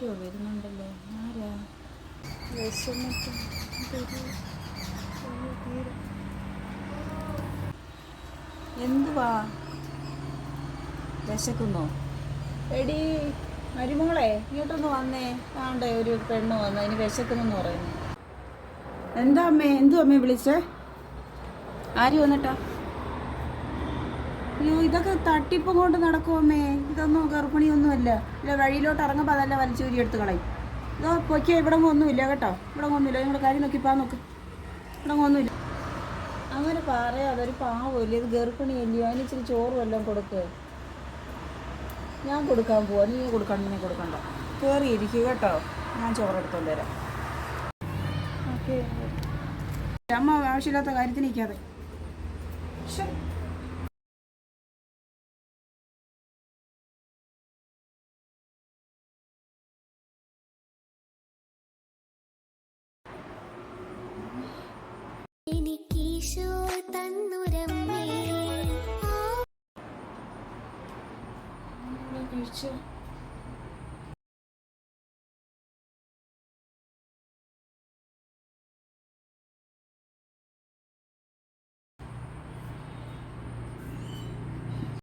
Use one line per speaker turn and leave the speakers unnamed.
ആരോ വരുന്നുണ്ടല്ലോ? ആരാ? എന്തുവാ? വിശക്കുന്നോ? എടി മരുമോളെ ഇങ്ങോട്ടൊന്ന് വന്നേ. താണ്ടെ ഒരു പെണ്ണ് വന്ന് അതിന് വിശക്കുന്നെന്ന് പറയുന്നു. എന്താ അമ്മേ? എന്തു അമ്മേ വിളിച്ചേ? ആര് വന്നിട്ടാ? അയ്യോ ഇതൊക്കെ തട്ടിപ്പും കൊണ്ട് നടക്കുമേ ഇതൊന്നും ഗർഭിണിയൊന്നുമല്ല. ഇല്ല വഴിയിലോട്ട് ഇറങ്ങുമ്പോൾ അതല്ല വലിച്ചൂരി എടുത്ത് കളയും. ഇതോ പൊക്കിയ ഇവിടെ ഒന്നുമില്ല കേട്ടോ. ഇവിടെ ഒന്നുമില്ല. നിങ്ങളുടെ കാര്യം നോക്കിപ്പാ നോക്ക്. ഇവിടെ ഒന്നുമില്ല. അങ്ങനെ പറയാം അതൊരു പാവമില്ല ഇത് ഗർഭിണിയല്ലയോ അതിന് ഇച്ചിരി ചോറ് വല്ലതും കൊടുക്ക്. ഞാൻ കൊടുക്കാൻ പോവാ. നീ കൊടുക്കണ്ട നീ കൊടുക്കണ്ട. കയറി ഇരിക്കുക കേട്ടോ. ഞാൻ ചോറെടുത്തോണ്ട് തരാം ഓക്കെ. അമ്മ ആവശ്യമില്ലാത്ത കാര്യത്തിന് നിൽക്കാതെ.
宇
宙。